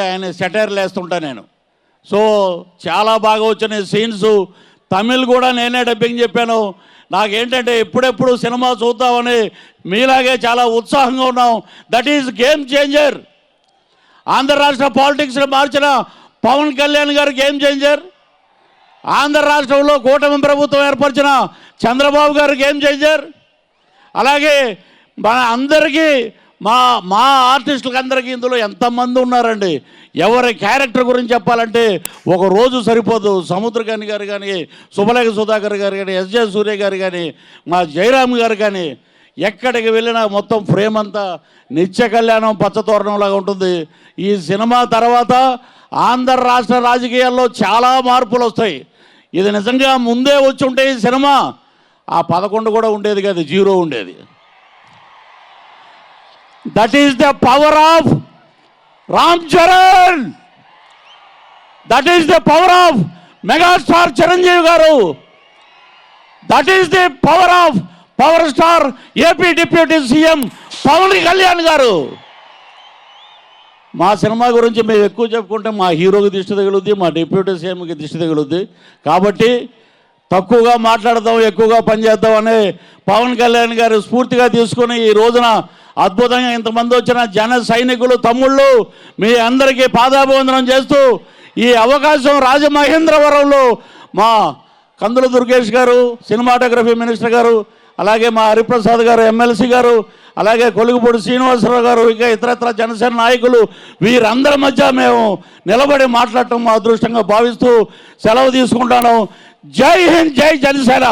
ఆయన సెటైర్లు వేస్తుంటా నేను. సో చాలా బాగా వచ్చిన సీన్స్. తమిళ్ కూడా నేనే డబ్బింగ్ చెప్పాను. నాకేంటంటే ఎప్పుడెప్పుడు సినిమా చూద్దామని మీలాగే చాలా ఉత్సాహంగా ఉన్నాం. That is game changer Andhra రాష్ట్ర పాలిటిక్స్ని మార్చిన పవన్ కళ్యాణ్ గారు గేమ్ చేంజర్ ఆంధ్ర రాష్ట్రంలో కూటమి ప్రభుత్వం ఏర్పరిచిన చంద్రబాబు గారు గేమ్ చేంజర్ అలాగే మన అందరికీ మా మా ఆర్టిస్టులకు అందరికీ ఇందులో ఎంతమంది ఉన్నారండి? ఎవరి క్యారెక్టర్ గురించి చెప్పాలంటే ఒక రోజు సరిపోదు. సముద్రకాని గారు కానీ సుబలేఖ సుధాకర్ గారు కానీ ఎస్జే సూర్య గారు కానీ మా జయరామ్ గారు కానీ ఎక్కడికి వెళ్ళినా మొత్తం ఫ్రేమ్ అంతా నిత్య కళ్యాణం పచ్చతోరణంలాగా ఉంటుంది. ఈ సినిమా తర్వాత ఆంధ్ర రాష్ట్ర రాజకీయాల్లో చాలా మార్పులు వస్తాయి. ఇది నిజంగా ముందే వచ్చి ఉంటే ఈ సినిమా ఆ పదకొండు కూడా ఉండేది కాదు జీరో ఉండేది. That is the power of Ram Charan that is the power of megastar Chiranjeevi garu that is the power of power star AP deputy CM Pawan Kalyan garu మా సినిమా గురించి మేము ఎక్కువ చెప్పుకుంటే మా హీరోకి దిష్టి తగులుద్ది మా డిప్యూటీ సీఎంకి దిష్టి తగులుద్ది. కాబట్టి తక్కువగా మాట్లాడదాం ఎక్కువగా పనిచేద్దాం అనే పవన్ కళ్యాణ్ గారు స్ఫూర్తిగా తీసుకుని ఈ రోజున అద్భుతంగా ఇంతమంది వచ్చిన జన సైనికులు తమ్ముళ్ళు మీ అందరికీ పాదాభివందనం చేస్తూ ఈ అవకాశం రాజమహేంద్రవరంలో మా కందుల దుర్గేష్ గారు సినిమాటోగ్రఫీ మినిస్టర్ గారు అలాగే మా హరిప్రసాద్ గారు ఎమ్మెల్సీ గారు అలాగే కొలుగుపూడి శ్రీనివాసరావు గారు ఇంకా ఇతరత్ర జనసేన నాయకులు వీరందరి మధ్య మేము నిలబడి మాట్లాడటం మా అదృష్టంగా భావిస్తూ సెలవు తీసుకుంటాను. జై హింద్ జై జనసేన!